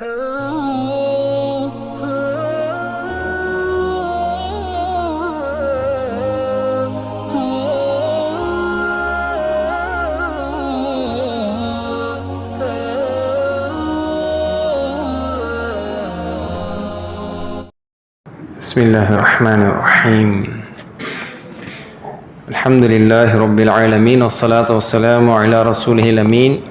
بسم الله الرحمن الرحيم الحمد لله رب العالمين والصلاة والسلام على رسوله الأمين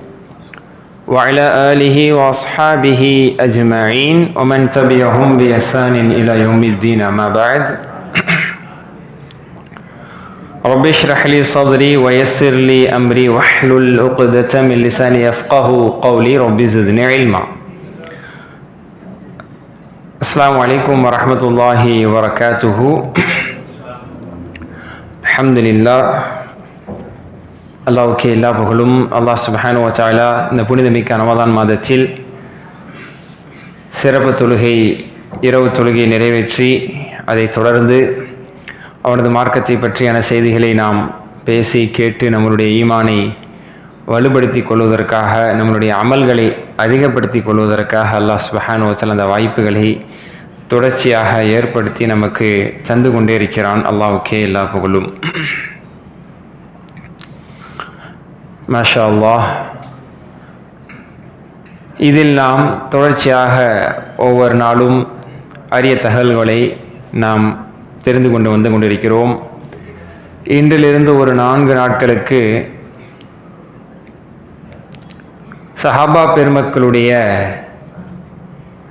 وعلى آله وأصحابه أجمعين ومن تبعهم بإحسان إلى يوم الدين أما بعد. رب اشرح لي صدري ويسر لي أمري واحلل عقدة من لساني يفقه قولي. رب زدني علما. السلام عليكم ورحمة الله وبركاته. الحمد لله. அல்லாவுக்கு எல்லா புகழும். அல்லாஹ் சுபஹானு வச்சாலா இந்த புனிதமிக்க ரமதான் மாதத்தில் சிறப்பு தொழுகை இரவு தொழுகை நிறைவேற்றி அதை தொடர்ந்து அவனது மார்க்கத்தை பற்றியான செய்திகளை நாம் பேசி கேட்டு நம்மளுடைய ஈமானை வலுப்படுத்தி கொள்வதற்காக நம்மளுடைய அமல்களை அதிகப்படுத்தி கொள்வதற்காக அல்லாஹ் சுபஹான் வச்சால் அந்த வாய்ப்புகளை தொடர்ச்சியாக ஏற்படுத்தி நமக்கு தந்து கொண்டே இருக்கிறான். அல்லாவுக்கே எல்லா புகழும். மாஷா அல்லாஹ் இதில் நாம் தொடர்ச்சியாக ஒவ்வொரு நாளும் அரிய தகவல்களை நாம் தெரிந்து கொண்டு வந்து கொண்டிருக்கிறோம். இன்றிலிருந்து ஒரு நான்கு நாட்களுக்கு சஹாபா பெருமக்களுடைய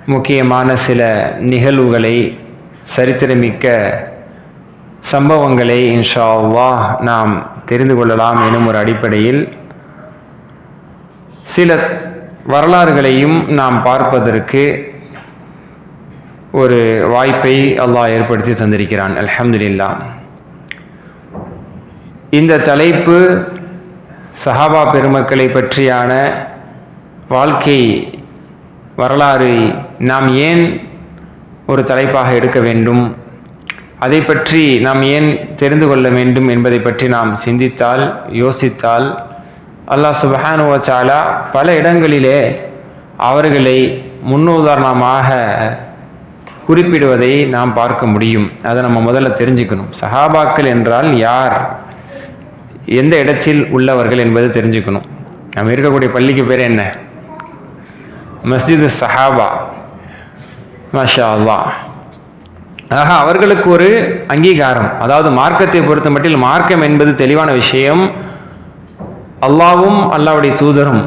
முக்கியமான சில நிகழ்வுகளை சரித்திரமிக்க சம்பவங்களை இன்ஷா அல்லாஹ் நாம் தெரிந்து கொள்ளலாம் எனும் ஒரு அடிப்படையில் சில வரலாறுகளையும் நாம் பார்ப்பதற்கு ஒரு வாய்ப்பை அல்லாஹ் ஏற்படுத்தி தந்திருக்கிறான். அலமதுல்லா இந்த தலைப்பு சஹாபா பெருமக்களை பற்றியான வாழ்க்கை வரலாறு நாம் ஏன் ஒரு தலைப்பாக எடுக்க வேண்டும்? அதை பற்றி நாம் ஏன் தெரிந்து கொள்ள வேண்டும் என்பதை பற்றி நாம் சிந்தித்தால் யோசித்தால் அல்லாஹ் சுபஹானுவச்சாலா பல இடங்களிலே அவர்களை முன்னுதாரணமாக குறிப்பிடுவதை நாம் பார்க்க முடியும். அதை நம்ம முதல்ல தெரிஞ்சுக்கணும். சஹாபாக்கள் என்றால் யார்? எந்த இடத்தில் உள்ளவர்கள் என்பதை தெரிஞ்சுக்கணும். நம்ம இருக்கக்கூடிய பள்ளிக்கு பேர் என்ன? மஸ்ஜிது சஹாபா. மஷா அல்லா ஆக அவர்களுக்கு ஒரு அங்கீகாரம். அதாவது மார்க்கத்தை பொறுத்த மட்டில் மார்க்கம் என்பது தெளிவான விஷயம். அல்லாவும் அல்லாவுடைய தூதரும்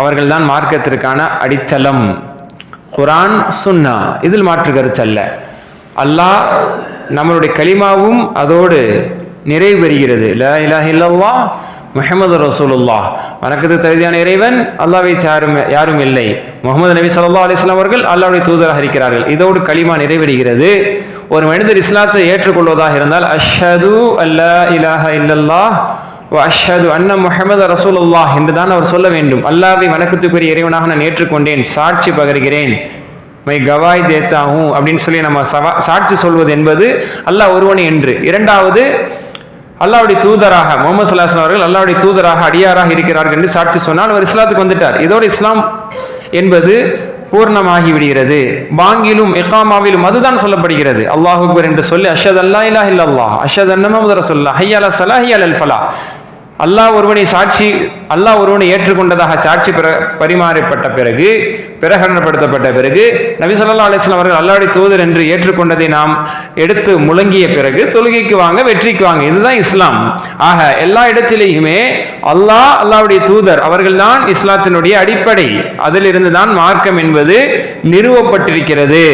அவர்கள்தான் மார்க்கத்திற்கான அடித்தளம். குரான் சுன்னா இதில் மாற்று கருத்தல்ல அல்லாஹ் நம்மளுடைய களிமாவும் அதோடு நிறைவு பெறுகிறது. ல இலாஹ இல்லல்லா முஹம்மது ரசூலுல்லா வணக்கத்துக்கு தகுதியான இறைவன் அல்லாவை யாரும் யாரும் இல்லை. முகமது நபி சல்லா அலிஸ்லாம் அவர்கள் அல்லாவுடைய தூதராக இருக்கிறார்கள். இதோடு களிமா நிறைவடைகிறது ஒரு மனிதர் இஸ்லாத்தை ஏற்றுக்கொள்வதாக இருந்தால் அஷது அல்லா இலாஹ இல்லல்லா அஷது அன்ன முஹமது ரசூலுல்லாஹ் என்று என்றுதான் அவர் சொல்ல வேண்டும். அல்லாவை வணக்கத்துக்குரிய இறைவனாக நான் ஏற்றுக்கொண்டேன். சாட்சி பகர்கிறேன். மை கவாய் தேத்தாகும் அப்படின்னு சொல்லி நம்ம சவா சாட்சி சொல்வது என்பது அல்லாஹ் ஒருவனே என்று. இரண்டாவது அல்லாவுடைய தூதராக முகமது சல்லாஹ் அவர்கள் அல்லாவுடைய தூதராக அடியாராக இருக்கிறார்கள் என்று சாட்சி சொன்னால் அவர் இஸ்லாத்துக்கு வந்துட்டார். இதோடு இஸ்லாம் என்பது பூர்ணமாகி விடுகிறது பாங்கிலும் எக்காமாவிலும் அதுதான் சொல்லப்படுகிறது. அல்லாஹ் என்று சொல்லி அஷத் அல்லா இல்லா இல்லா அஷத் அன்னமது ரசுல்லா ஹையால சலா ஹையால் அல் ஃபலா. அல்லாஹ் ஒருவனை சாட்சி அல்லாஹ் ஒருவனை ஏற்றுக்கொண்டதாக சாட்சி பெற பரிமாறப்பட்ட பிறகு பிரகடனப்படுத்தப்பட்ட பிறகு நபிசல்லா அலிஸ்லாம் அவர்கள் அல்லாவுடைய தூதர் என்று ஏற்றுக்கொண்டதை நாம் எடுத்து முழங்கிய பிறகு தொழுகைக்கு வாங்க வெற்றிக்கு வாங்க. இதுதான் இஸ்லாம். ஆக எல்லா இடத்திலேயுமே அல்லாஹ் அல்லாவுடைய தூதர் அவர்கள்தான் இஸ்லாத்தினுடைய அடிப்படை. அதிலிருந்து தான் மார்க்கம் என்பது நிறுவப்பட்டிருக்கிறது.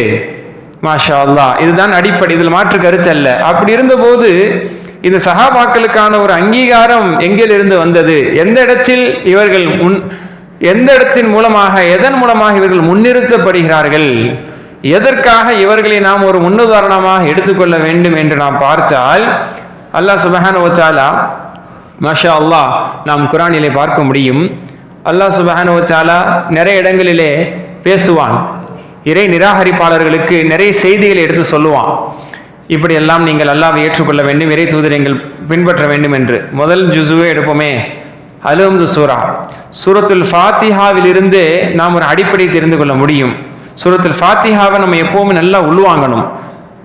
மாஷா அல்லா இதுதான் அடிப்படை. இதில் மாற்று கருத்து அல்ல. அப்படி இருந்தபோது இந்த சகாபாக்களுக்கான ஒரு அங்கீகாரம் எங்கிலிருந்து வந்தது? எந்த இடத்தில் இவர்கள் முன் எந்த இடத்தின் மூலமாக எதன் மூலமாக இவர்கள் முன்னிறுத்தப்படுகிறார்கள்? எதற்காக இவர்களை நாம் ஒரு முன்னுதாரணமாக எடுத்துக்கொள்ள வேண்டும் என்று நாம் பார்த்தால் அல்லாஹ் சுபஹான் ஓச்சாலா மாஷா அல்லாஹ் நாம் குரானிலே பார்க்க முடியும். அல்லாஹ் சுபஹான் ஓச்சாலா நிறைய இடங்களிலே பேசுவான். இறை நிராகரிப்பாளர்களுக்கு நிறைய செய்திகளை எடுத்து சொல்லுவான். இப்படியெல்லாம் நீங்கள் அல்லாவை ஏற்றுக்கொள்ள வேண்டும் இறை தூதரங்கள் பின்பற்ற வேண்டும் என்று. முதல் ஜுசுவே எடுப்போமே. அலுவந்து சூரா. சூரத்துல் ஃபாத்திஹாவிலிருந்து நாம் ஒரு அடிப்படை தெரிந்து கொள்ள முடியும். சூரத்துல் ஃபாத்திஹாவை நம்ம எப்போவுமே நல்லா உள்வாங்கணும்.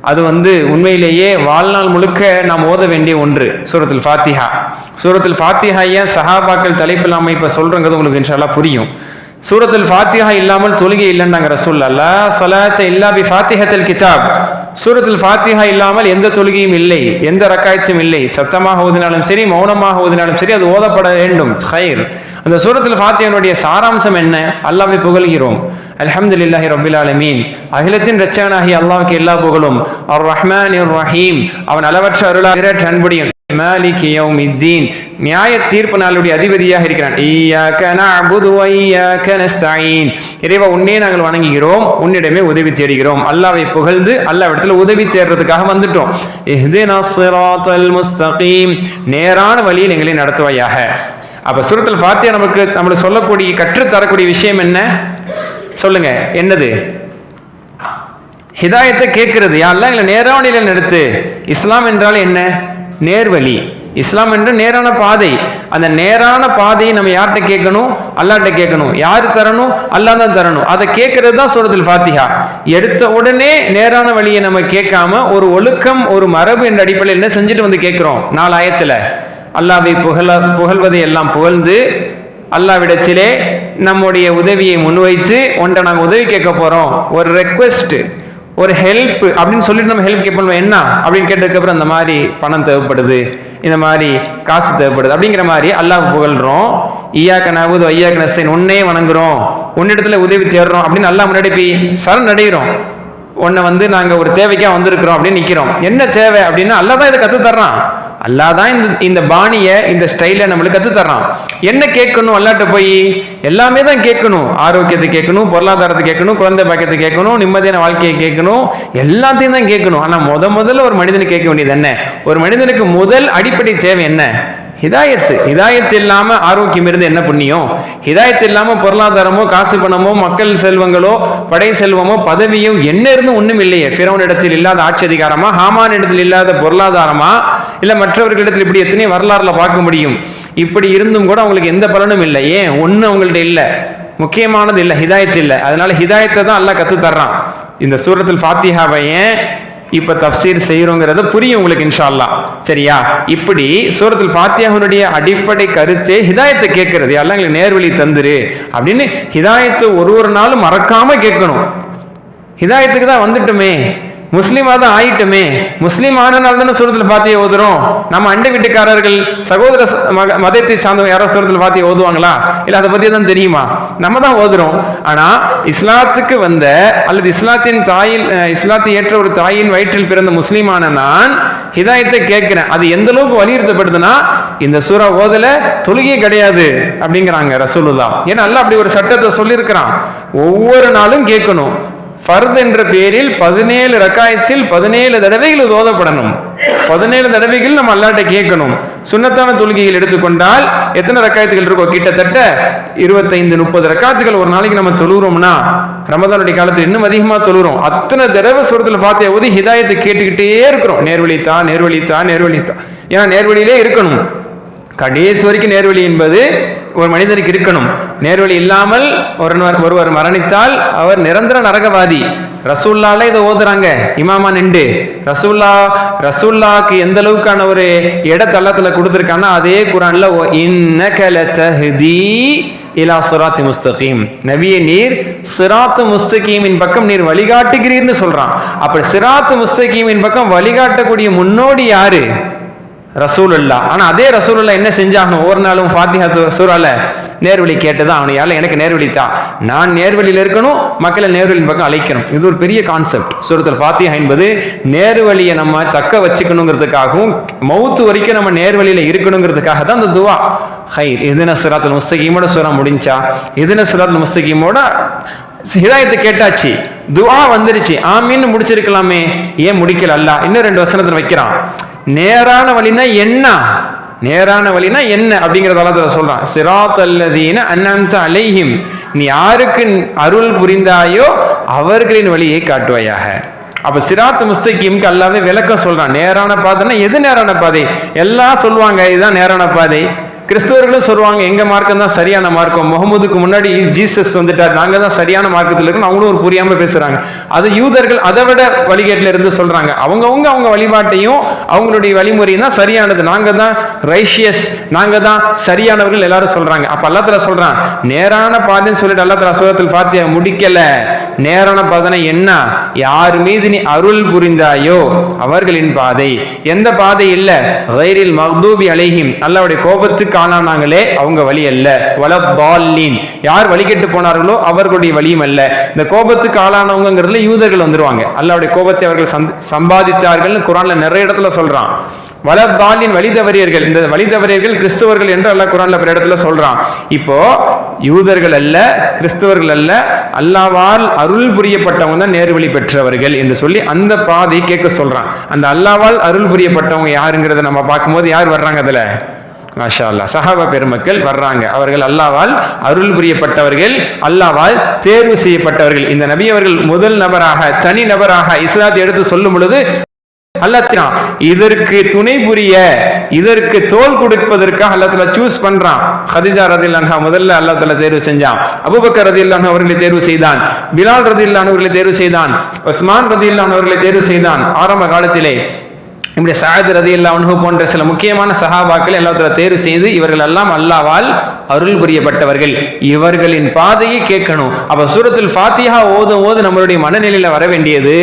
அது வந்து உண்மையிலேயே வாழ்நாள் முழுக்க நாம் ஓத வேண்டிய ஒன்று சூரத்தில் ஃபாத்திஹா. சூரத்தில் ஃபாத்திஹா ஏன் சஹாபாக்கள் தலைப்பில் நம்ம இப்போ சொல்கிறோங்கிறது உங்களுக்கு இன்ஷால்லா புரியும். சூரத்தில் ஃபாத்திஹா இல்லாமல் தொழுகை இல்லைன்னாங்கிற ரசூல் அல்லா சலாத்த இல்லா பி ஃபாத்திஹத்தில் கிதாப். சூரத்தில் ஃபாத்திஹா இல்லாமல் எந்த தொழுகையும் இல்லை எந்த ரக்காயத்தும் இல்லை. சத்தமாக ஓதினாலும் சரி மௌனமாக ஓதினாலும் சரி அது ஓதப்பட வேண்டும். ஹைர் அந்த சூரத்தில் ஃபாத்தியனுடைய சாராம்சம் என்ன? அல்லாவை புகழ்கிறோம். அல்ஹம்துலில்லாஹி ரபில் மீன் அகிலத்தின் ரச்சகனாகி அல்லாவுக்கு எல்லா புகழும். அவர் ரஹ்மான் ரஹீம். அவன் அளவற்ற அருளாகிற அன்புடையும் மாலிக் யௌமித்தீன். நியாய தீர்ப்பு நாளுடைய அதிபதியாக இருக்கிறான். ஈயாக்க நஅபுது வ ஈயாக்க நஸ்தஈன். இறைவா உன்னே நாங்கள் வணங்குகிறோம். உன்னிடமே உதவி தேடுகிறோம். அல்லாஹ்வை புகழ்ந்து அல்லாஹ்விடத்தில் உதவி தேடுறதுக்காக வந்துட்டோம். இஹ்தினா ஸிராத்தல் முஸ்தகீம். நேரான வழியில் எங்களை நடத்துவாயாக. அப்ப சுரத்தில் ஃபாத்தியா நமக்கு நம்மளுக்கு சொல்லக்கூடிய கற்றுத்தரக்கூடிய விஷயம் என்ன? சொல்லுங்க. என்னது? ஹிதாயத்தை கேட்கிறது. யாரெல்லாம் எங்களை நேரான நிலையில் நடத்து. இஸ்லாம் என்றால் என்ன? நேர்வழி. இஸ்லாம் என்ற நேரான பாதை. அந்த நேரான பாதையை நம்ம யார்கிட்ட கேட்கணும்? அல்லாட்ட கேட்கணும். யார் தரணும்? அல்லா தான் தரணும். அதை கேட்கறது தான் சூரத்தில் ஃபாத்திஹா. எடுத்த உடனே நேரான வழியை நம்ம கேட்காம ஒரு ஒழுக்கம் ஒரு மரபு என்ற அடிப்படையில் என்ன செஞ்சுட்டு வந்து கேட்குறோம்? நாலு ஆயத்தில். அல்லாவை புகழ புகழ்வதை எல்லாம் புகழ்ந்து அல்லாவிடத்திலே நம்முடைய உதவியை முன்வைத்து ஒன்றை நாங்கள் உதவி கேட்க போகிறோம் ஒரு ரெக்வெஸ்ட்டு ஒரு ஹெல்ப் அப்படின்னு சொல்லிட்டு நம்ம ஹெல்ப் கேட்போம். என்ன? அப்படின்னு கேட்டதுக்கப்புறம் இந்த மாதிரி பணம் தேவைப்படுது இந்த மாதிரி காசு தேவைப்படுது அப்படிங்கிற மாதிரி அல்லாஹ் புகழ்றோம். ஈயாக்க நவுது ஐயா நஸ்தேன் உன்னே வணங்குறோம். உன்னிடத்துல உதவி தேடுறோம் அப்படின்னு அல்லாஹ் முன்னாடி போய் சரண் அடைகிறோம் உன்னை வந்து நாங்கள் ஒரு தேவைக்காக வந்திருக்கிறோம் அப்படின்னு நிற்கிறோம் என்ன தேவை அப்படின்னா அல்லா தான் இதை கற்றுத்தர்றான் அல்லா தான் இந்த இந்த பாணியை இந்த ஸ்டைலை நம்மளுக்கு கற்றுத்தர்றான் என்ன கேட்கணும் அல்லாட்ட போய்? எல்லாமே தான் கேட்கணும். ஆரோக்கியத்தை கேட்கணும் பொருளாதாரத்தை கேட்கணும் குழந்தை பாக்கியத்தை கேட்கணும் நிம்மதியான வாழ்க்கையை கேட்கணும் எல்லாத்தையும் தான் கேட்கணும். ஆனால் முத முதல்ல ஒரு மனிதனுக்கு கேட்க வேண்டியது என்ன? ஒரு மனிதனுக்கு முதல் அடிப்படை தேவை என்ன? ஹிதாயத்து. ஹிதாயத்து இல்லாம ஆரோக்கியம் இருந்து என்ன புண்ணியம்? ஹிதாயத்து இல்லாம பொருளாதாரமோ காசு பணமோ மக்கள் செல்வங்களோ படை செல்வமோ பதவியோ என்ன இருந்து ஒண்ணும் இல்லையே. ஃபிரௌன் இடத்தில் இல்லாத ஆட்சி அதிகாரமா ஹாமான் இடத்தில் இல்லாத பொருளாதாரமா? இல்ல மற்றவர்களிடத்தில் இப்படி எத்தனையோ வரலாறுல பார்க்க முடியும். இப்படி இருந்தும் கூட அவங்களுக்கு எந்த பலனும் இல்லை. ஏன்? ஒண்ணு அவங்கள்ட்ட இல்லை. முக்கியமானது இல்லை ஹிதாயத்து இல்லை. அதனால ஹிதாயத்தை தான் எல்லாம் கத்து தர்றான் இந்த சூரத்தில் ஃபாத்திஹாவை ஏன்? இப்ப தப்சீர் செய்கிறோங்கிறத புரியும் உங்களுக்கு இன்ஷால்லா சரியா? இப்படி சூரத்தில் ஃபாத்தியாவுடைய அடிப்படை கருத்தே ஹிதாயத்தை கேட்கறது. எல்லாம் எங்களுக்கு நேர்வழி தந்துரு அப்படின்னு ஹிதாயத்தை ஒரு ஒரு நாளும் மறக்காம கேட்கணும். ஹிதாயத்துக்கு தான் வந்துட்டுமே. முஸ்லீமாக தான் ஆயிட்டுமே. முஸ்லீம் ஆனனால தானே சூரத்தில் பாத்தியை ஓதுறோம். நம்ம அண்டை வீட்டுக்காரர்கள் சகோதர மதத்தை சார்ந்தவங்க யாரோ சூரத்தில் பார்த்து ஓதுவாங்களா? இல்லை அதை பற்றி தான் தெரியுமா? நம்ம தான் ஓதுறோம். ஆனால் இஸ்லாத்துக்கு வந்த அல்லது இஸ்லாத்தின் தாயில் இஸ்லாத்தை ஏற்ற ஒரு தாயின் வயிற்றில் பிறந்த முஸ்லீமான நான் ஹிதாயத்தை கேட்கிறேன். அது எந்த அளவுக்கு வலியுறுத்தப்படுதுன்னா இந்த சூறா ஓதல தொழுகையே கிடையாது அப்படிங்கிறாங்க ரசூலுல்லா ஏன்னா அல்ல அப்படி ஒரு சட்டத்தை சொல்லியிருக்கிறான். ஒவ்வொரு நாளும் கேட்கணும். ஃபர்த் என்ற பேரில் பதினேழு ரக்காயத்தில் பதினேழு தடவைகள் தோதப்படணும் ஓதப்படணும். பதினேழு தடவைகள் நம்ம அல்லாட்ட கேட்கணும். சுன்னத்தான தொழுகைகள் எடுத்துக்கொண்டால் எத்தனை ரக்காயத்துகள் இருக்கோ? கிட்டத்தட்ட இருபத்தைந்து முப்பது ரக்காத்துகள் ஒரு நாளைக்கு நம்ம தொழுகிறோம்னா ரமதானுடைய காலத்தில் இன்னும் அதிகமாக தொழுகிறோம். அத்தனை தடவை சுரத்தில் பார்த்தே போது ஹிதாயத்தை கேட்டுக்கிட்டே இருக்கிறோம். நேர்வழித்தா நேர்வழித்தா நேர்வழித்தா ஏன்னா நேர்வழியிலே இருக்கணும். கடைசி வரைக்கும் நேர்வழி என்பது ஒரு மனிதனுக்கு இருக்கணும். நேர்வழி இல்லாமல் ஒருவர் ஒருவர் மரணித்தால் அவர் நிரந்தர நரகவாதி. ரசூல்லால இதை ஓதுறாங்க. இமாமா நின்று ரசூல்லா ரசூல்லாக்கு எந்த அளவுக்கான ஒரு இட தள்ளத்துல கொடுத்துருக்காங்கன்னா அதே குரான்ல "ஒ இலா சிராத்தி முஸ்தகீம். நபியே நீர் சிராத்து முஸ்தகீமின் பக்கம் நீர் வழிகாட்டுகிறீர்னு சொல்றான். அப்படி சிராத்து முஸ்தகீமின் பக்கம் வழிகாட்டக்கூடிய முன்னோடி யாரு? ரசூலுல்லா ஆனால் அதே ரசூலுல்லா என்ன செஞ்சாகணும்? ஒவ்வொரு நாளும் ஃபாத்திஹா சூறால நேர்வழி கேட்டுதான் அவனு. யாரில்? எனக்கு நேர்வழி தான் நான் நேர்வழியில் இருக்கணும் மக்களை நேர்வழியின் பக்கம் அழைக்கணும். இது ஒரு பெரிய கான்செப்ட் சூரத்தில் ஃபாத்திஹா என்பது நேர்வழியை நம்ம தக்க வச்சுக்கணுங்கிறதுக்காகவும் மௌத்து வரைக்கும் நம்ம நேர்வழியில் இருக்கணுங்கிறதுக்காக தான் அந்த துவா. ஹை எதின சிராத்தில் முஸ்தகீமோட சுரம் முடிஞ்சா எதின சிராத்தில் முஸ்தகீமோட ஹிதாயத்தை கேட்டாச்சு துவா வந்துருச்சு ஆமீன்னு முடிச்சிருக்கலாமே. ஏன் முடிக்கல? அல்ல இன்னும் ரெண்டு வசனத்தில் வைக்கிறான். நேரான வழினா என்ன? நேரான வழினா என்ன? அப்படிங்கிறதால அல்லாஹ் சொல்றான். சிராத் அல்லதீன அன்னந்த அலைஹிம். நீ யாருக்கு அருள் புரிந்தாயோ அவர்களின் வழியை காட்டுவாயாக. அப்ப சிராத் முஸ்தகிம்க்கு அல்லாவே விளக்கம் சொல்றான். நேரான பாதைன்னா எது நேரான பாதை? எல்லாம் சொல்லுவாங்க இதுதான் நேரான பாதை. கிறிஸ்தவர்களும் சொல்லுவாங்க எங்க மார்க்கம் தான் சரியான மார்க்கம்? முகமதுக்கு முன்னாடி ஜீசஸ் வந்துட்டார். நாங்க தான் சரியான மார்க்கத்தில் இருக்கணும் அவங்களும் ஒரு புரியாம பேசுறாங்க. அது யூதர்கள் அதை விட வழிகேட்டில் இருந்து சொல்றாங்க. அவங்கவுங்க அவங்க வழிபாட்டையும் அவங்களுடைய வழிமுறையும் தான் சரியானது. நாங்க தான் ரைஷியஸ் நாங்க தான் சரியானவர்கள் எல்லாரும் சொல்றாங்க. அப்ப அல்லாத்துல சொல்றான் நேரான பாதைன்னு சொல்லிட்டு அல்லாத்துல அசோகத்தில் பார்த்தியா முடிக்கல. நேரான பாதனை என்ன? யார் மீது நீ அருள் புரிந்தாயோ அவர்களின் பாதை. எந்த பாதை இல்லை? வைரில் மக்தூபி அலைஹிம். அல்லாவுடைய கோபத்துக்கு காணானாங்களே அவங்க வழி அல்ல. வலபாலின் யார் வழிகெட்டு போனார்களோ அவர்களுடைய வழியும் அல்ல. இந்த கோபத்துக்கு ஆளானவங்கிறதுல யூதர்கள் வந்துருவாங்க. அல்லாவுடைய கோபத்தை அவர்கள் சந்த்- சம்பாதித்தார்கள்னு குரான்ல நிறைய இடத்துல சொல்றான். வலபாலின் வழி தவறியர்கள் இந்த வழி தவறியர்கள் கிறிஸ்தவர்கள் என்று அல்லாஹ் குரான்ல பிற இடத்துல சொல்றான். இப்போ யூதர்கள் அல்ல கிறிஸ்தவர்கள் அல்ல அல்லாவால் அருள் புரியப்பட்டவங்க தான் நேர்வழி பெற்றவர்கள் என்று சொல்லி அந்த பாதையை கேட்க சொல்றான். அந்த அல்லாவால் அருள் புரியப்பட்டவங்க யாருங்கிறத நம்ம பார்க்கும்போது யார் வர்றாங்க அதுல? மாஷா அல்லாஹ் சஹாபா பெருமக்கள் வர்றாங்க. அவர்கள் அல்லாவால் அருள் புரியப்பட்டவர்கள் அல்லாவால் தேர்வு செய்யப்பட்டவர்கள். இந்த நபி அவர்கள் முதல் நபராக தனி நபராக இஸ்லாத்தை எடுத்து சொல்லும் பொழுது அல்லாத்திரான் இதற்கு துணை புரிய இதற்கு தோல் கொடுப்பதற்காக அல்லாத்துல சூஸ் பண்றான். ஹதிஜா ரதி அன்ஹா முதல்ல அல்லாத்துல தேர்வு செஞ்சான். அபுபக்கர் ரதில் அவர்களை தேர்வு செய்தான். பிலால் ரதில் அவர்களை தேர்வு செய்தான். உஸ்மான் ரதில் அவர்களை தேர்வு செய்தான். ஆரம்ப காலத்திலே இப்படி சாயத் ரதி அல்லாஹு போன்ற சில முக்கியமான சஹாபாக்கள் எல்லாத்துல தேர்வு செய்து இவர்கள் எல்லாம் அல்லாவால் அருள் புரியப்பட்டவர்கள். இவர்களின் பாதையை கேட்கணும். அப்ப சூரத்தில் ஃபாத்தியா ஓதும் போது நம்மளுடைய மனநிலையில வர வேண்டியது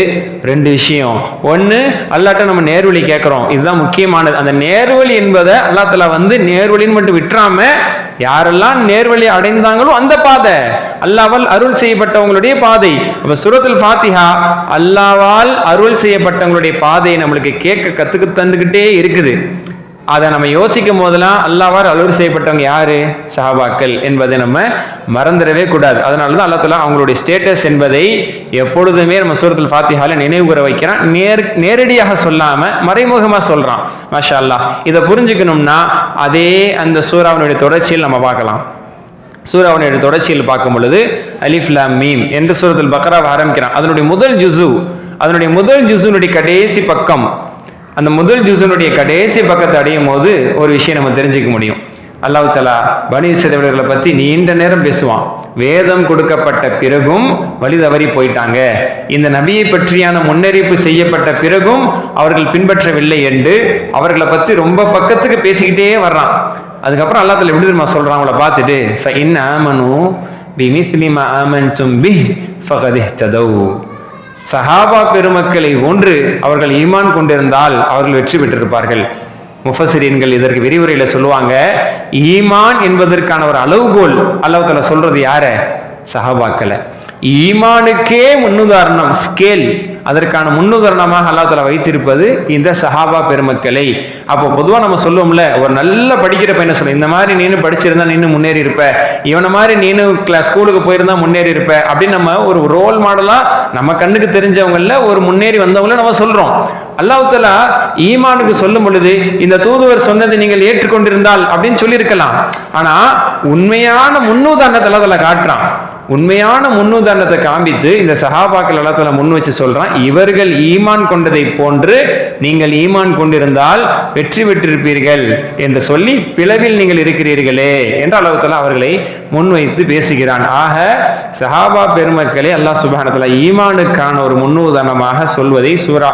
ரெண்டு விஷயம். ஒன்று அல்லாட்ட நம்ம நேர்வழி கேட்கிறோம். இதுதான் முக்கியமானது. அந்த நேர்வழி என்பதை அல்லாத்துல வந்து நேர்வழின்னு மட்டும் விட்டுறாம யாரெல்லாம் நேர்வழி அடைந்தாங்களோ அந்த பாதை அல்லாவால் அருள் செய்யப்பட்டவங்களுடைய பாதை. அப்ப சுரத்தில் ஃபாத்திஹா அல்லாவால் அருள் செய்யப்பட்டவங்களுடைய பாதையை நம்மளுக்கு கேட்க கத்துக்கு தந்துக்கிட்டே இருக்குது. அதை நம்ம யோசிக்கும் போதெல்லாம் அல்லாவார் அருள் செய்யப்பட்டவங்க யாரு? சஹாபாக்கள் என்பதை நம்ம மறந்துடவே கூடாது. அதனால தான் அல்லா அவங்களுடைய ஸ்டேட்டஸ் என்பதை எப்பொழுதுமே நம்ம சூரத்தில் ஃபாத்திஹால நினைவுகூர வைக்கிறான். நேர் நேரடியாக சொல்லாம மறைமுகமா சொல்றான். மாஷா அல்லாஹ் இதை புரிஞ்சுக்கணும்னா அதே அந்த சூறாவனுடைய தொடர்ச்சியில் நம்ம பார்க்கலாம். சூறாவனுடைய தொடர்ச்சியில் பார்க்கும் பொழுது அலிஃப்லா மீம் என்று சூரத்தில் பக்ராவை ஆரம்பிக்கிறான். அதனுடைய முதல் ஜுசு அதனுடைய முதல் ஜுசுனுடைய கடைசி பக்கம் அந்த முதல் ஜூசனுடைய கடைசி பக்கத்தை அடையும் போது ஒரு விஷயம் நம்ம தெரிஞ்சுக்க முடியும். அல்லாஹ் சலா பனி சிறுவர்களை பற்றி நீண்ட நேரம் பேசுவான். வேதம் கொடுக்கப்பட்ட பிறகும் வழி தவறி போயிட்டாங்க. இந்த நபியை பற்றியான முன்னறிவிப்பு செய்யப்பட்ட பிறகும் அவர்கள் பின்பற்றவில்லை என்று அவர்களை பற்றி ரொம்ப பக்கத்துக்கு பேசிக்கிட்டே வர்றான். அதுக்கப்புறம் அல்லாஹ் தஆலா எப்படி தெரியுமா சொல்கிறான் அவங்கள பார்த்துட்டு ஃபஇன் ஆமனு பிமிஸ்லி மா ஆமன்தும் பிஹ் ஃபகதே சதவு சஹாபா பெருமக்களை ஒன்று அவர்கள் ஈமான் கொண்டிருந்தால் அவர்கள் வெற்றி பெற்றிருப்பார்கள். முஃபசிரியன்கள் இதற்கு விரிவுரையில சொல்லுவாங்க ஈமான் என்பதற்கான ஒரு அளவுகோல் அல்லாஹ் சொல்றது யார? சஹாபாக்களை. ஈமானுக்கே முன்னுதாரணம் ஸ்கேல் அதற்கான முன்னுதாரணமாக அல்லாஹ் வைத்திருப்பது இந்த சஹாபா பெருமக்களை. அப்போ பொதுவா நம்ம சொல்லுவோம்ல ஒரு நல்ல படிக்கிற பையனை சொல்லு இந்த மாதிரி நீனு படிச்சிருந்தா நீனு முன்னேறி இருப்ப இவனை மாதிரி நீனு கிளாஸ் ஸ்கூலுக்கு போயிருந்தா முன்னேறி இருப்ப அப்படின்னு நம்ம ஒரு ரோல் மாடலா நம்ம கண்ணுக்கு தெரிஞ்சவங்கள ஒரு முன்னேறி வந்தவங்கள நம்ம சொல்றோம். அல்லாஹ் ஈமானுக்கு சொல்லும் பொழுது இந்த தூதுவர் சொன்னதை நீங்கள் ஏற்றுக்கொண்டிருந்தால் அப்படின்னு சொல்லியிருக்கலாம். ஆனா உண்மையான முன்னுதாரணத்தை அல்லாஹ் காட்டுறான். உண்மையான முன்னுதாரணத்தை காண்பித்து இந்த சஹாபாக்கள் எல்லாத்துல முன் வச்சு சொல்றான் இவர்கள் ஈமான் கொண்டதை போன்று நீங்கள் ஈமான் கொண்டிருந்தால் வெற்றி பெற்றிருப்பீர்கள் என்று சொல்லி பிளவில் நீங்கள் இருக்கிறீர்களே என்ற அளவுத்தல அவர்களை முன்வைத்து பேசுகிறான். ஆக சஹாபா பெருமக்களை அல்லாஹ் சுபானத்துல ஈமானுக்கான ஒரு முன்னுதாரணமாக சொல்வதை சூரா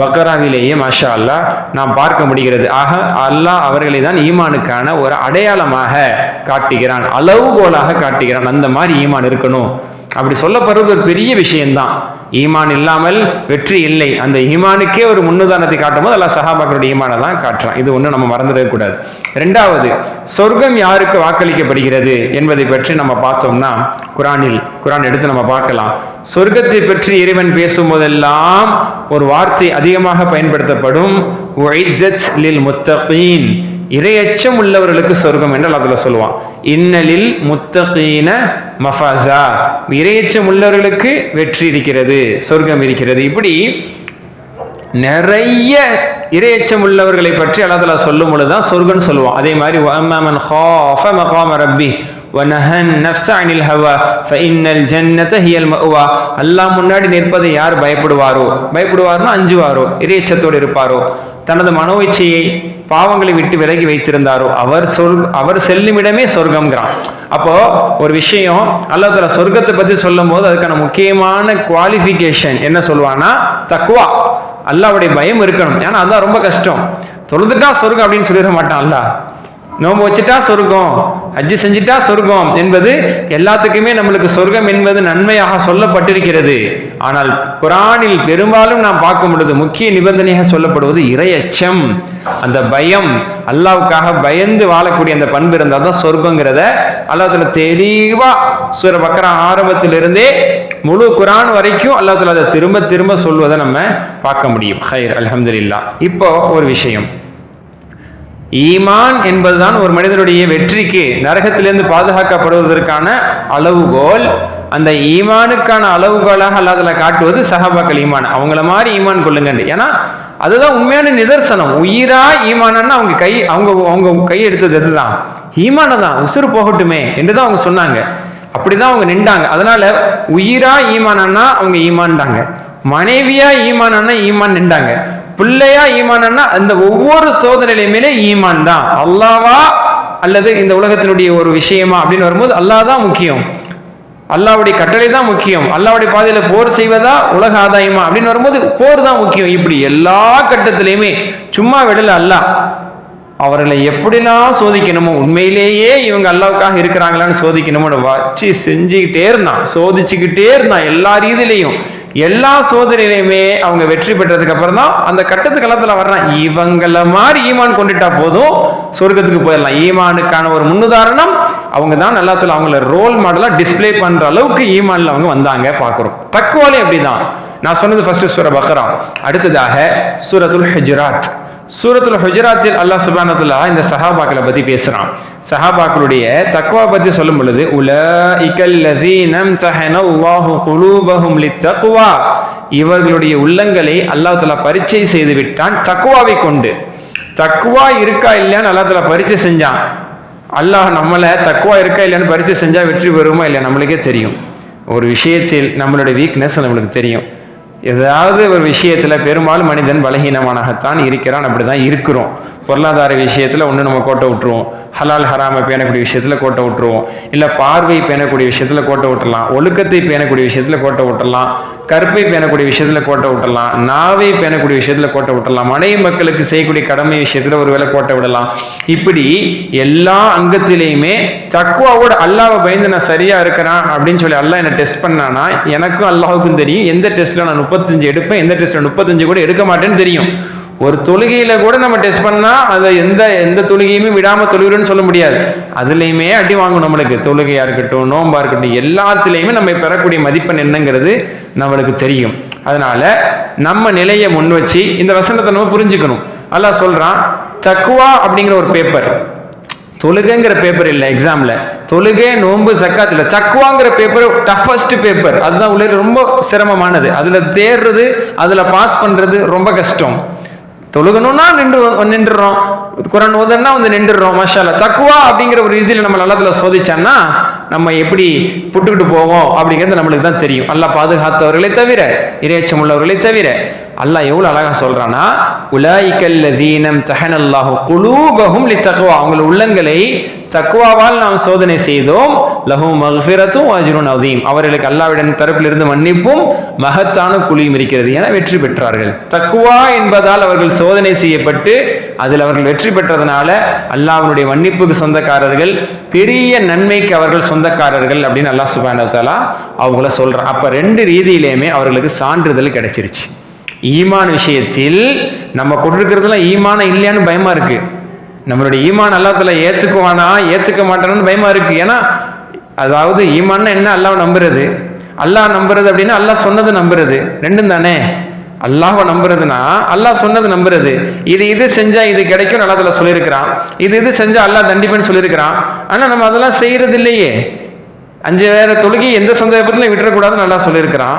பக்கராவிலேயே மாஷா அல்லாஹ் நாம் பார்க்க முடிகிறது. ஆக அல்லாஹ் அவர்களை தான் ஈமானுக்கான ஒரு அடையாளமாக காட்டுகிறான் அளவுகோலாக காட்டுகிறான். அந்த மாதிரி ஈமான் இருக்கணும். அப்படி சொல்லப்படுறது ஒரு பெரிய விஷயம்தான். ஈமான் இல்லாமல் வெற்றி இல்லை. அந்த ஈமானுக்கே ஒரு முன்னுதாரணத்தை காட்டும் போது அல்லாஹ் சஹாபாக்களுடைய ஈமானை தான் காட்டுறான். இது ஒன்றும் நம்ம மறந்துடவே கூடாது. ரெண்டாவது சொர்க்கம் யாருக்கு வாக்களிக்கப்படுகிறது என்பதை பற்றி நம்ம பார்த்தோம்னா குரானில் குரான் எடுத்து நம்ம பார்க்கலாம். சொர்க்கத்தை பற்றி இறைவன் பேசும்போதெல்லாம் ஒரு வார்த்தை அதிகமாக பயன்படுத்தப்படும். லில் முத்தகீன். இரையச்சம் உள்ளவர்களுக்கு சொர்க்கம் என்று அதில் சொல்லுவான். இன்னலில் முத்தகீன மஃபாசா இரையச்சம் உள்ளவர்களுக்கு வெற்றி இருக்கிறது சொர்க்கம் இருக்கிறது. இப்படி நிறைய இரையச்சம் உள்ளவர்களை பற்றி அல்லாதலா சொல்லும் பொழுதுதான் சொர்க்கம்னு சொல்லுவோம் அதே மாதிரி வஅம்மாமன் ஹாஃப மகாம ரப்பி வனஹன் நஃப்ஸ அனில் ஹவா ஃபஇன்னல் ஜன்னத ஹியல் மஅவா. அல்லாஹ் முன்னாடி நிற்பதை யார் பயப்படுவாரோ? பயப்படுவார்னா அஞ்சுவாரோ? இரையச்சத்தோடு இருப்பாரோ? தனது மனோ இச்சையை பாவங்களை விட்டு விலகி வைத்திருந்தாரோ அவர் சொல் அவர் செல்லுமிடமே சொர்க்கம்ங்கிறான். அப்போ ஒரு விஷயம் அல்லாஹ் சொர்க்கத்தை பத்தி சொல்லும் போது அதுக்கான முக்கியமான குவாலிஃபிகேஷன் என்ன சொல்லுவான்னா தக்குவா அல்லாவுடைய பயம் இருக்கணும். ஏன்னா அதான் ரொம்ப கஷ்டம். தொழுதுட்டா சொர்க்கம் அப்படின்னு சொல்லிட மாட்டான் அல்லாஹ். நோன்பு வச்சுட்டா சொர்க்கம். ஹஜ்ஜு செஞ்சுட்டா சொர்க்கம் என்பது எல்லாத்துக்குமே நம்மளுக்கு சொர்க்கம் என்பது நன்மையாக சொல்லப்பட்டிருக்கிறது. ஆனால் குரானில் பெரும்பாலும் நாம் பார்க்கும் பொழுது முக்கிய நிபந்தனையாக சொல்லப்படுவது இரையச்சம். அந்த பயம் அல்லாவுக்காக பயந்து வாழக்கூடிய அந்த பண்பு இருந்தால் தான் சொர்க்கங்கிறத அல்லாத்துல தெளிவா சூர பக்கர ஆரம்பத்திலிருந்தே முழு குரான் வரைக்கும் அல்லாத்துல அதை திரும்ப திரும்ப சொல்வதை நம்ம பார்க்க முடியும். ஹைர் அலமதுல்லா இப்போ ஒரு விஷயம். ஈமான் என்பதுதான் ஒரு மனிதனுடைய வெற்றிக்கு நரகத்திலிருந்து பாதுகாக்கப்படுவதற்கான அளவுகோல். அந்த ஈமானுக்கான அளவுகோலாக அல்லாதல காட்டுவது சஹாபாக்கள் ஈமான். அவங்கள மாதிரி ஈமான் கொள்ளுங்க ஏன்னா அதுதான் உண்மையான நிதர்சனம். உயிரா ஈமானன்னு அவங்க கை அவங்க அவங்க கை எடுத்தது அதுதான். ஈமான தான் உசுறு போகட்டுமே என்று தான் அவங்க சொன்னாங்க. அப்படிதான் அவங்க நின்றாங்க. அதனால உயிரா ஈமானன்னா அவங்க ஈமான்டாங்க. மனைவியா ஈமானன்னா ஈமான் நின்றாங்க. பிள்ளையா ஈமானன்னா அந்த ஒவ்வொரு சோதனையிலுமே ஈமான் தான் அல்லாவா அல்லது இந்த உலகத்தினுடைய ஒரு விஷயமா அப்படின்னு வரும்போது அல்லாஹ் தான் முக்கியம். அல்லாவுடைய கட்டளை தான் முக்கியம். அல்லாவுடைய பாதையில போர் செய்வதா உலக ஆதாயமா அப்படின்னு வரும்போது போர் தான் முக்கியம். இப்படி எல்லா கட்டத்திலையுமே சும்மா விடல அல்லாஹ் அவர்களை எப்படிலாம் சோதிக்கணுமோ உண்மையிலேயே இவங்க அல்லாவுக்காக இருக்கிறாங்களான்னு சோதிக்கணுமோ வச்சு செஞ்சுக்கிட்டே இருந்தான். சோதிச்சுக்கிட்டே இருந்தான் எல்லா ரீதியிலையும். எல்லா சோதனையிலையுமே அவங்க வெற்றி பெற்றதுக்கு அப்புறம் தான் அந்த கட்டத்து காலத்துல வர்றான். இவங்கள மாதிரி ஈமான் கொண்டுட்டா போதும் சொர்க்கத்துக்கு போயிடலாம். ஈமானுக்கான ஒரு முன்னுதாரணம் அவங்க தான் நல்லாத்துல அவங்கள ரோல் மாடலா டிஸ்ப்ளே பண்ற அளவுக்கு ஈமான்ல அவங்க வந்தாங்க பாக்குறோம் தக்குவாலே அப்படிதான். நான் சொன்னது ஃபர்ஸ்ட் சூர பக்ரா. அடுத்ததாக சூரத்துல் ஹுஜராத். சூரத்துல் ஹுஜராத்தில் அல்லாஹ் சுபானத்துல இந்த சஹாபாக்களை பத்தி பேசுறான். சஹாபாக்களுடைய தக்வா பத்தி சொல்லும் பொழுது உலஇகல்லதீனம் தஹனல்லாஹு குலூபஹும் லித்தக்வா. இவர்களுடைய உள்ளங்களை அல்லாஹ் தலா பரீட்சை செய்து விட்டான் தக்குவாவை கொண்டு. தக்குவா இருக்கா இல்லையான்னு அல்லா தலா பரீட்சை செஞ்சான். அல்லாஹ் நம்மளை தக்குவா இருக்கா இல்லையான்னு பரீட்சை செஞ்சா வெற்றி பெறுமா இல்லையா நம்மளுக்கே தெரியும். ஒரு விஷயத்தில் நம்மளுடைய வீக்னஸ் நம்மளுக்கு தெரியும். ஏதாவது ஒரு விஷயத்துல பெரும்பாலும் மனிதன் பலகீனமானகத்தான் இருக்கிறான் அப்படிதான் இருக்கிறோம். பொருளாதார விஷயத்தில் ஒன்று நம்ம கோட்டை விட்டுருவோம். ஹலால் ஹராமை பேணக்கூடிய விஷயத்தில் கோட்டை விட்டுருவோம். இல்லை பார்வை பேணக்கூடிய விஷயத்தில் கோட்டை விட்டுடலாம் ஒழுக்கத்தை பேணக்கூடிய விஷயத்தில் கோட்டை விட்டுடலாம் கற்பை பேணக்கூடிய விஷயத்தில் கோட்டை விட்டுடலாம் நாவை பேணக்கூடிய விஷயத்தில் கோட்டை விட்டுடலாம் மனைவி மக்களுக்கு செய்யக்கூடிய கடமை விஷயத்தில் ஒரு வேலை கோட்டை விடலாம். இப்படி எல்லா அங்கத்திலையுமே தக்குவாவோட அல்லாவை பயந்து நான் சரியாக இருக்கிறேன் அப்படின்னு சொல்லி அல்லாஹ் என்ன டெஸ்ட் பண்ணானா எனக்கும் அல்லாவுக்கும் தெரியும். எந்த டெஸ்ட்டில் நான் முப்பத்தஞ்சு எடுப்பேன். எந்த டெஸ்ட்டில் முப்பத்தஞ்சு கூட எடுக்க மாட்டேன்னு தெரியும். ஒரு தொழுகையில கூட நம்ம டெஸ்ட் பண்ணா அதை எந்த எந்த தொழுகையுமே விடாம தொழுகிறோன்னு சொல்ல முடியாது. அதுலயுமே அடி வாங்கும் நம்மளுக்கு. தொழுகையா இருக்கட்டும் நோம்பா இருக்கட்டும் எல்லாத்துலயுமே நம்ம பெறக்கூடிய மதிப்பெண் என்னங்கிறது நம்மளுக்கு தெரியும். அதனால நம்ம நிலையை முன் வச்சு இந்த வசனத்தை நம்ம புரிஞ்சுக்கணும். அல்லா சொல்றான் தக்குவா அப்படிங்கிற ஒரு பேப்பர் தொழுகைங்கிற பேப்பர் இல்லை எக்ஸாம்ல தொழுகை நோன்பு சக்காத்தில் சக்குவாங்கிற தக்குவாங்கிற பேப்பர் டஃபஸ்ட் பேப்பர் அதுதான் உள்ள ரொம்ப சிரமமானது. அதுல தேர்றது அதுல பாஸ் பண்றது ரொம்ப கஷ்டம். தொழுகணும்னா நின்று நின்றுறோம். குரான் ஓதன்னா வந்து நின்றுறோம் மஷால தக்குவா அப்படிங்கிற ஒரு இதில் நம்ம நல்லதுல சோதிச்சோன்னா நம்ம எப்படி புட்டுக்கிட்டு போவோம் அப்படிங்கிறது நம்மளுக்கு தான் தெரியும். நல்லா பாதுகாத்தவர்களை தவிர இறைச்சம் உள்ளவர்களை தவிர. அல்லாஹ் எவ்வளவு அழகா உலாய்கல்ல தீனம் தஹனல்லாஹு குலூபகும் லி தக்குவா அவங்கள உள்ளங்களை தக்குவாவால் நாம் சோதனை செய்தோம். லஹு மஹ்ஃபிரத்தும் அஜ்ருன் அதீம் அவர்களுக்கு அல்லாவிடன் தரப்பிலிருந்து மன்னிப்பும் மகத்தான குழியும் இருக்கிறது என வெற்றி பெற்றார்கள். தக்குவா என்பதால் அவர்கள் சோதனை செய்யப்பட்டு அதில் அவர்கள் வெற்றி பெற்றதுனால அல்லாஹ்வுடைய மன்னிப்புக்கு சொந்தக்காரர்கள் பெரிய நன்மைக்கு அவர்கள் சொந்தக்காரர்கள் அப்படின்னு அல்லாஹ் சுபான அவங்கள சொல்றான். அப்ப ரெண்டு ரீதியிலையுமே அவர்களுக்கு சான்றிதழ் கிடைச்சிருச்சு. ஈமான் விஷயத்தில் நம்ம கொண்டிருக்கிறதுலாம் ஈமான இல்லையான்னு பயமா இருக்கு. நம்மளுடைய ஈமான் அல்லாத்துல ஏத்துக்குவானா ஏத்துக்க மாட்டானு பயமா இருக்கு. ஏன்னா அதாவது ஈமான்னா என்ன அல்லாஹ் நம்புறது? அல்லாஹ் நம்புறது அப்படின்னா அல்லாஹ் சொன்னது நம்புறது. ரெண்டும் தானே? அல்லாஹை நம்புறதுனா அல்லாஹ் சொன்னது நம்புறது. இது இது செஞ்சா இது கிடைக்கும் அல்லாஹ் சொல்லியிருக்கிறான். இது இது செஞ்சா அல்லாஹ் தண்டிப்பேன்னு சொல்லியிருக்கிறான். ஆனா நம்ம அதெல்லாம் செய்யறது இல்லையே. அஞ்சு வேற தொழுகி எந்த சந்தர்ப்பத்திலும் விட்டுறக்கூடாதுன்னு நல்லா சொல்லியிருக்கிறான்.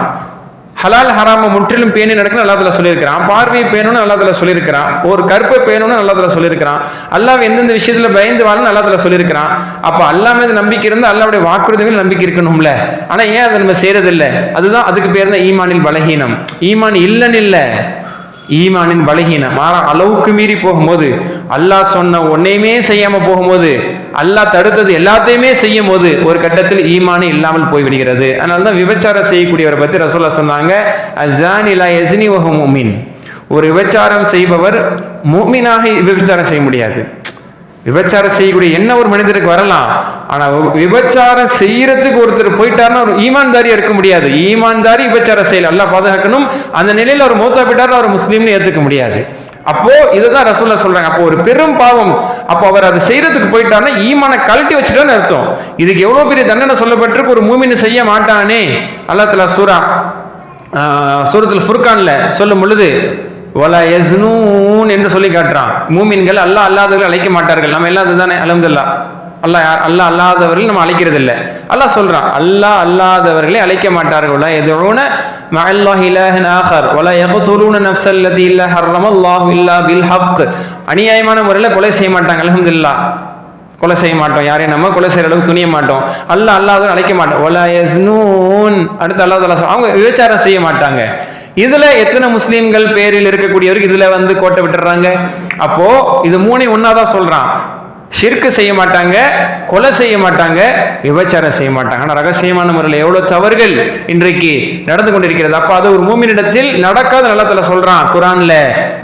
ஹலால் ஹராம முற்றிலும் பேணி நடக்கணும் அல்லாத்துல சொல்லியிருக்கிறான். பார்வையை பேணும்னு அல்லாத்துல சொல்லியிருக்கிறான். ஒரு கற்பை பேணும்னு அல்லாத்துல சொல்லியிருக்கிறான். அல்லாஹ் எந்தெந்த விஷயத்துல பயந்து வாழணும் அல்லாத்துல சொல்லியிருக்கிறான். அப்போ அல்லா மீது நம்பிக்கை இருந்தால் அல்லாவுடைய வாக்குறுதிகள் நம்பிக்கை இருக்கணும்ல. ஆனா ஏன் அதை நம்ம செய்யறதில்லை அதுதான் அதுக்கு பேர் தான் ஈமானில் பலகீனம். ஈமான் இல்லைன்னு இல்லை. ஈமானின் பலகீனம். மாற அளவுக்கு மீறி போகும்போது அல்லாஹ் சொன்ன ஒன்னையுமே செய்யாம போகும்போது அல்லாஹ் தடுத்தது எல்லாத்தையுமே செய்யும் போது ஒரு கட்டத்தில் ஈமானு இல்லாமல் போய்விடுகிறது. அதனால தான் விபச்சாரம் செய்யக்கூடியவரை பற்றி ரசோல்லா சொன்னாங்க அசான் இலா எஸ்னி முமின். ஒரு விபச்சாரம் செய்பவர் மூமினாக விபச்சாரம் செய்ய முடியாது. விபச்சாரம் செய்யக்கூடிய என்ன ஒரு மனிதருக்கு வரலாம்? ஆனா விபச்சாரம் செய்யறதுக்கு ஒருத்தர் போயிட்டாருன்னா ஒரு ஈமான்தாரியா இருக்க முடியாது. ஈமான்தாரி விபச்சாரம் செய்யல. எல்லாம் பாதுகாக்கணும். அந்த நிலையில் அவர் மூத்தா போயிட்டாரு அவர் முஸ்லீம்னு ஏற்றுக்க முடியாது. அப்போ இதுதான் ரசூல்லா சொல்றாங்க. அப்போ ஒரு பெரும் பாவம். அப்போ அவர் அதை செய்யறதுக்கு போயிட்டாருன்னா ஈமான கழட்டி வச்சுட்டோன்னு அர்த்தம். இதுக்கு எவ்வளவு பெரிய தண்டனை சொல்லப்பட்டிருக்கு? ஒரு மூமின் செய்ய மாட்டானே. அல்லா தலா சூரா சூரத்தில் ஃபுர்கான்ல சொல்லும் பொழுது ஒலா எஸ்னூன் என்று சொல்லி காட்டுறான். மூமின்கள் அல்லாஹ் அல்லாதவர்கள் அழைக்க மாட்டார்கள். நம்ம எல்லாம் அதுதானே அலமதுல்லா அல்லா அல்லா அல்லாதவர்கள் நம்ம அழைக்கிறது இல்லை அல்லாஹ் சொல்கிறான் அல்லாஹ் அல்லாதவர்களை அழைக்க மாட்டார்களா. எதுவுன மஅல்லாஹ் இலஹன் ஆஹர். வல யகுதுலூன நஃப்ஸல்லதி இல்லா ஹர்ரம் அல்லாஹ் இல்லா பில் ஹக். அநியாயமான முறையில் கொலை செய்ய மாட்டாங்க. அலமதுல்லா கொலை செய்ய மாட்டோம். யாரையும் நம்ம கொலை செய்கிற அளவுக்கு துணிய மாட்டோம். அல்ல அல்லாதவன் அழைக்க மாட்டோம். ஒலா எஸ்னூன் அடுத்து அல்லாத அவங்க விபச்சாரம் செய்ய மாட்டாங்க. இதுல எத்தனை முஸ்லீம்கள் பேரில் இருக்கக்கூடியவருக்கு இதுல வந்து கோட்டை விட்டுறாங்க? அப்போ இது மூணு ஒன்னாதான் சொல்றான். ஷிர்க்கு செய்ய மாட்டாங்க கொலை செய்ய மாட்டாங்க விபச்சாரம் செய்ய மாட்டாங்க. ஆனால் ரகசியமான முறையில் எவ்வளோ தவறுகள் இன்றைக்கு நடந்து கொண்டிருக்கிறது. அப்போ அது ஒரு மூமினிடத்தில் நடக்காத நல்லத்தில் சொல்கிறான் குரான்ல.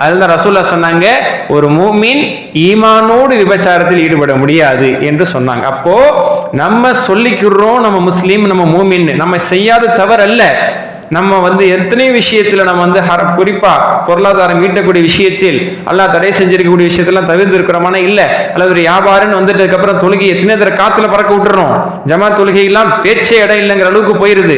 அதுதான் ரசூல்லா சொன்னாங்க ஒரு மூமின் ஈமானோடு விபச்சாரத்தில் ஈடுபட முடியாது என்று சொன்னாங்க. அப்போ நம்ம சொல்லிக்கிறோம் நம்ம முஸ்லீம் நம்ம மூமின் நம்ம செய்யாத தவறு அல்ல நம்ம வந்து எத்தனையோ விஷயத்துல நம்ம வந்து ஹர குறிப்பா பொருளாதாரம் ஈட்டக்கூடிய விஷயத்தில் அல்லாஹ் தடை செஞ்சிருக்கக்கூடிய விஷயத்தெல்லாம் தவிர்த்து இல்லை இல்ல. அல்லது ஒரு வியாபாரம்னு வந்துட்டதுக்கு அப்புறம் தொழுகை எத்தனை தடவை காத்துல பறக்க விட்டுறோம் ஜமா தொழுகை எல்லாம் பேச்சே இடம் இல்லைங்கிற அளவுக்கு போயிருது.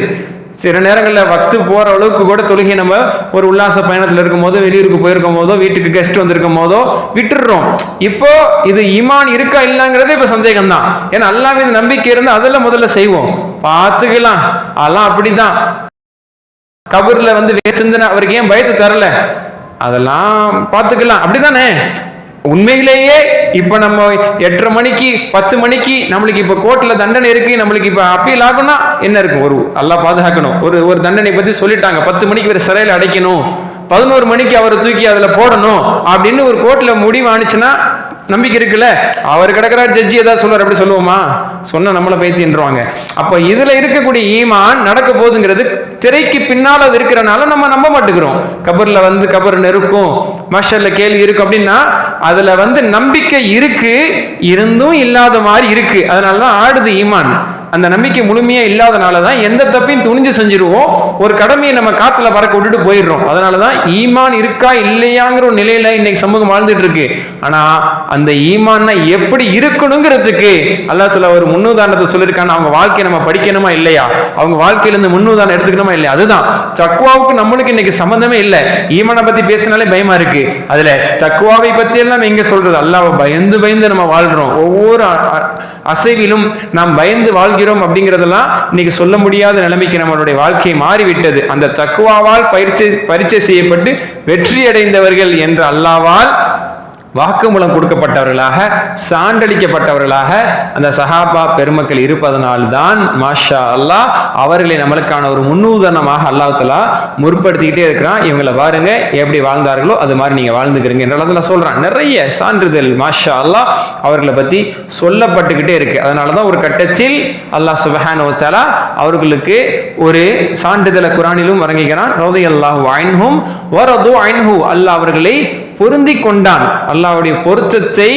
சில நேரங்களில் வக்து போற அளவுக்கு கூட தொழுகை நம்ம ஒரு உல்லாச பயணத்தில் இருக்கும் போதோ வெளியூருக்கு போயிருக்கும் போதோ வீட்டுக்கு கெஸ்ட் வந்திருக்கும் போதோ விட்டுடுறோம் இப்போ இது ஈமான் இருக்கா இல்லைங்கிறதே இப்போ சந்தேகம் தான் ஏன்னா எல்லாமே நம்பிக்கை இருந்து அதெல்லாம் முதல்ல செய்வோம். பார்த்துக்கலாம். அதெல்லாம் அப்படிதான் கபூர்ல வந்து சிந்தனை அவருக்கு ஏன் பயத்தை தரல? அதெல்லாம் பார்த்துக்கலாம். அப்படிதானே உண்மையிலேயே இப்ப நம்ம எட்டரை மணிக்கு பத்து மணிக்கு நம்மளுக்கு இப்ப கோர்ட்ல தண்டனை இருக்கு நம்மளுக்கு இப்ப அப்பீல் ஆகும்னா என்ன இருக்கும்? ஒரு நல்லா பாதுகாக்கணும். ஒரு ஒரு தண்டனை பத்தி சொல்லிட்டாங்க. பத்து மணிக்கு வேற சிறையில் அடைக்கணும். பதினோரு மணிக்கு அவரை தூக்கி அதுல போடணும். அப்படின்னு ஒரு கோர்ட்ல முடிவு ஆனிச்சுன்னா நம்பிக்கை இருக்குல்ல? அவர் கிடக்கிறார் ஜட்ஜி ஏதாவது சொல்றார் அப்படி சொல்லுவோமா? சொன்ன நம்மளை பைத்தின்றாங்க அப்ப இதுல இருக்கக்கூடிய ஈமான் நடக்க போகுதுங்கிறது திரைக்கு பின்னால் அது இருக்கிறனால நம்ம நம்ப மாட்டுக்கிறோம் கபர்ல வந்து கபர் நெருக்கும் மஷர்ல கேள்வி இருக்கும் அப்படின்னா அதுல வந்து நம்பிக்கை இருக்கு இருந்தும் இல்லாத மாதிரி இருக்கு. அதனாலதான் ஆடுது ஈமான். அந்த நம்பிக்கை முழுமையா இல்லாதனால தான் எந்த தப்பையும் துணிஞ்சு செஞ்சிருவோம். ஒரு கடமையை நம்ம காத்துல பறக்க விட்டுட்டு போயிடுறோம். அதனால தான் ஈமான் இருக்கா இல்லையாங்கிற ஒரு நிலையில இன்னைக்கு சமூகம் வாழ்ந்துட்டு இருக்கு ஆனா அந்த ஈமான்னா எப்படி இருக்கணுங்கிறதுக்கு அல்லாத்துல ஒரு முன்னுதாரணத்தை சொல்லியிருக்காங்க அவங்க வாழ்க்கையை நம்ம படிக்கணுமா இல்லையா? அவங்க வாழ்க்கையில இருந்து முன்னுதாரணம் எடுத்துக்கணுமா இல்லையா? அதுதான். தக்குவாவுக்கு நம்மளுக்கு இன்னைக்கு சம்பந்தமே இல்லை. ஈமானை பத்தி பேசினாலே பயமா இருக்கு. அதுல தக்குவாவை பத்தி எல்லாம் எங்க சொல்றது? அல்லாவை பயந்து பயந்து நம்ம வாழ்றோம். ஒவ்வொரு அசைவிலும் நாம் பயந்து வாழ்கிறோம். அப்படிங்கிறதெல்லாம் இன்னைக்கு சொல்ல முடியாத நிலைமைக்கு நம்மளுடைய வாழ்க்கை மாறிவிட்டது. அந்த தக்குவாவால் பயிற்சி பரிச்சை செய்யப்பட்டு வெற்றி அடைந்தவர்கள் என்ற அல்லாவால் வாக்குமூலம் கொடுக்கப்பட்டவர்களாக சான்றளிக்கப்பட்டவர்களாக அந்த சஹாபா பெருமக்கள் இருப்பதனால்தான் மாஷா அல்லாஹ் அவர்களை நம்மளுக்கான ஒரு முன்னுதாரணமாக அல்லாஹ் தலா முற்படுத்திக்கிட்டே இருக்கிறான். இவங்களை பாருங்க எப்படி வாழ்ந்தார்களோ அது மாதிரி நீங்க வாழ்ந்துக்கிறீங்க என்ற நான் சொல்றான். நிறைய சான்றிதழ் மாஷா அல்லாஹ் அவர்களை பத்தி சொல்லப்பட்டுக்கிட்டே இருக்கு. அதனாலதான் ஒரு கட்டத்தில் அல்லாஹ் சுபஹான வச்சாலா அவர்களுக்கு ஒரு சான்றிதழை குரானிலும் வழங்குகிறான். ரோதை அல்லாஹ் ஐன்ஹும் வரது ஐன்ஹு அல்லாஹ் அவர்களை பொருந்தி கொண்டான். அல்லாஹ்வுடைய பொருத்தத்தை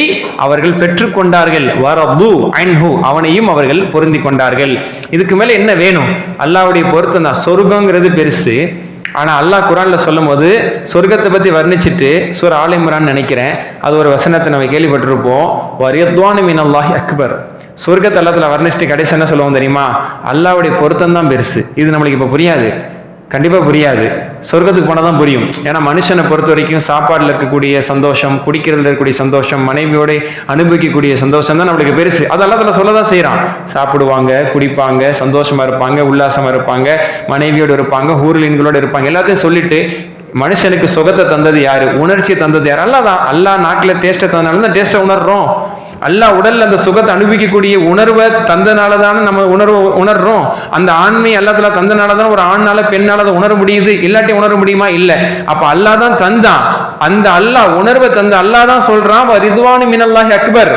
அவர்கள் பெற்றுக்கொண்டார்கள் வரது அன்ஹு அவனையும் அவர்கள் பொருந்தி கொண்டார்கள். இதுக்கு மேலே என்ன வேணும்? அல்லாஹ்வுடைய பொருத்தம் தான். சொர்க்கங்கிறது பெருசு. ஆனால் அல்லாஹ் குரானில் சொல்லும் போது சொர்க்கத்தை பற்றி வர்ணிச்சிட்டு சூர் ஆலிம்ரான் நினைக்கிறேன். அது ஒரு வசனத்தை நம்ம கேள்விப்பட்டிருப்போம். வரியத்வானு மீன் அல்லாஹி அக்பர் சொர்க்க அல்லத்துல வர்ணிச்சுட்டு கடைசி என்ன சொல்லுவோம் தெரியுமா? அல்லாவுடைய பொருத்தம் தான் பெருசு. இது நம்மளுக்கு இப்போ புரியாது. கண்டிப்பாக புரியாது. சொர்க்கத்துக்கு போனால் தான் புரியும். ஏன்னா மனுஷனை பொறுத்த வரைக்கும் சாப்பாடில் இருக்கக்கூடிய சந்தோஷம் குடிக்கிறதுல இருக்கக்கூடிய சந்தோஷம் மனைவியோட அனுபவிக்கக்கூடிய சந்தோஷம் தான் நம்மளுக்கு பெருசு. அதெல்லாம் அல்லத்தில் சொல்ல தான் செய்கிறான் சாப்பிடுவாங்க குடிப்பாங்க சந்தோஷமா இருப்பாங்க உல்லாசமா இருப்பாங்க மனைவியோடு இருப்பாங்க ஊர்லீன்களோட இருப்பாங்க எல்லாத்தையும் சொல்லிட்டு மனுஷனுக்கு சுகத்தை தந்தது யாரு? உணர்ச்சியை தந்தது யாரு? அல்லா தான் அல்லா நாக்கில் டேஸ்ட்டை தந்தனால தான் டேஸ்ட்டை உணர்றோம். அல்லாஹ் உடல்ல அந்த சுகத்தை அனுபவிக்கக்கூடிய உணர்வை தந்தனால தானே நம்ம உணர்வு உணர்றோம். அந்த ஆண்மை அல்லாத்துல தந்தனால தான் ஒரு ஆணால பெண்ணால அதை உணர முடியுது இல்லாட்டி உணர முடியுமா? இல்லை. அப்ப அல்லாஹ் தான் தந்தான். அந்த அல்லாஹ் உணர்வை தந்த அல்லாஹ் தான் சொல்றான் ரிதுவானு மினல்லாஹி அக்பர்.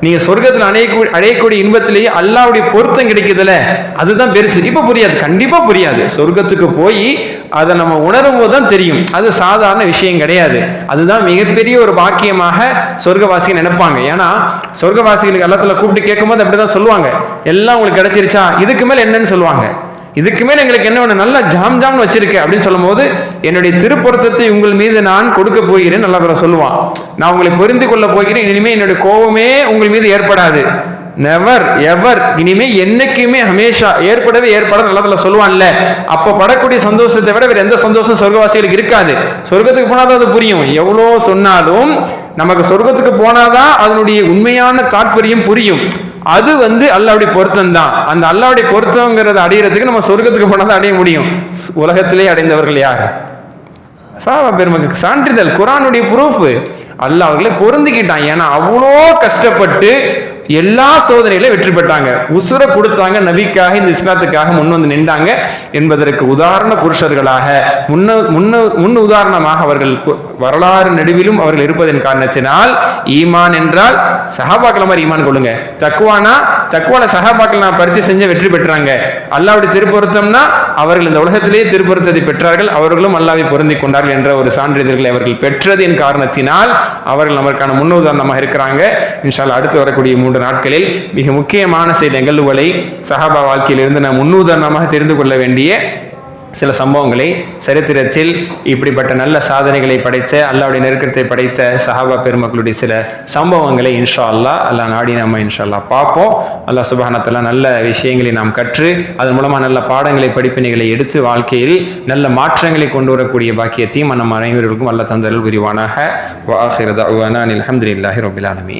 நீங்க சொர்க்கத்தில் அணையக்கூடிய அழையக்கூடிய இன்பத்திலேயே அல்லாவுடைய பொருத்தம் கிடைக்குதுல்ல அதுதான் பெருசு. இப்ப புரியாது கண்டிப்பா புரியாது. சொர்க்கத்துக்கு போய் அதை நம்ம உணரும் போது தான் தெரியும். அது சாதாரண விஷயம் கிடையாது. அதுதான் மிகப்பெரிய ஒரு பாக்கியமாக சொர்க்கவாசிகள் நினைப்பாங்க. ஏன்னா சொர்க்கவாசிகளுக்கு எல்லாத்துல கூப்பிட்டு கேட்கும்போது அப்படிதான் சொல்லுவாங்க. எல்லாம் உங்களுக்கு கிடைச்சிருச்சா? இதுக்கு மேல என்னன்னு சொல்லுவாங்க. இதுக்கு மேல எங்களுக்கு என்ன ஒன்று நல்லா ஜாம் ஜாம்னு வச்சிருக்கேன் அப்படின்னு சொல்லும்போது என்னுடைய திருப்பொருத்தத்தை உங்கள் மீது நான் கொடுக்க போகிறேன் நல்லா சொல்லுவான். நான் உங்களை புரிந்து கொள்ள போகிறேன். இனிமே என்னுடைய கோபமே உங்கள் மீது ஏற்படாது. நெவர் எவர் இனிமே என்னைக்குமே ஹமேஷா ஏற்படவே ஏற்படாது நல்லதுல சொல்லுவான்ல. அப்ப படக்கூடிய சந்தோஷத்தை விட வேற எந்த சந்தோஷம் சொர்க்கவாசிகளுக்கு இருக்காது. சொர்க்கத்துக்கு போனாதான் அது புரியும். எவ்வளோ சொன்னாலும் நமக்கு சொர்க்கத்துக்கு போனாதான் அதனுடைய உண்மையான தாற்பயம் புரியும். அது வந்து அல்லாவுடைய பொருத்தம் தான் அந்த அல்லாவுடைய பொருத்தங்கிறத அடையிறதுக்கு நம்ம சொர்க்கத்துக்கு போனால் அடைய முடியும். உலகத்திலே அடைந்தவர்கள் யார்? சாபா பெருமக்கு சான்றிதழ் குரானுடைய ப்ரூஃப். அல்ல அவர்களை பொருந்திக்கிட்டான். ஏன்னா அவ்வளோ கஷ்டப்பட்டு எல்லா சோதனையிலும் வெற்றி பெற்றாங்க. உசுரை கொடுத்தாங்க நபிக்காக இந்த இஸ்லாத்துக்காக முன் வந்து நின்றாங்க என்பதற்கு உதாரண புருஷர்களாக முன்ன முன்ன முன் உதாரணமாக அவர்கள் வரலாறு நடுவிலும் அவர்கள் இருப்பதன் காரணத்தினால் ஈமான் என்றால் சஹாபாக்கள் மாதிரி ஈமான் கொள்ளுங்க. தக்குவானா தக்குவான சஹாபாக்கள் நான் பரிச்சு செஞ்ச வெற்றி பெற்றாங்க. அல்லாவுடைய திருப்பொருத்தம்னா அவர்கள் இந்த உலகத்திலேயே திருப்பொருத்தத்தை பெற்றார்கள் அவர்களும் அல்லாவை பொருந்தி கொண்டார்கள் என்ற ஒரு சான்றிதழ்களை அவர்கள் பெற்றதின் காரணத்தினால் அவர்கள் நமக்கான முன்னுதாரணமாக இருக்கிறாங்க. இன்ஷால் அடுத்து வரக்கூடிய மூன்று நாட்களில் மிக முக்கியமான சில நிகழ்வுகளை சஹாபா வாழ்க்கையிலிருந்து நாம் முன்னுதாரணமாக தெரிந்து கொள்ள வேண்டிய சில சம்பவங்களை சரித்திரத்தில் இப்படிப்பட்ட நல்ல சாதனைகளை படைத்த அல்லாவுடைய நெருக்கத்தை படைத்த சஹாபா பெருமக்களுடைய சில சம்பவங்களை இன்ஷா அல்லா அல்லா நாடி நம்ம இன்ஷா அல்லா பார்ப்போம். அல்லா சுபானத்தெல்லாம் நல்ல விஷயங்களை நாம் கற்று அதன் மூலமாக நல்ல பாடங்களை படிப்பினைகளை எடுத்து வாழ்க்கையில் நல்ல மாற்றங்களை கொண்டு வரக்கூடிய பாக்கியத்தையும் நம்ம அனைவருக்கும் அல்ல தந்தர்கள் விரிவானாக வாஹிரதா அலமதுல்லாஹி ரபிலானமி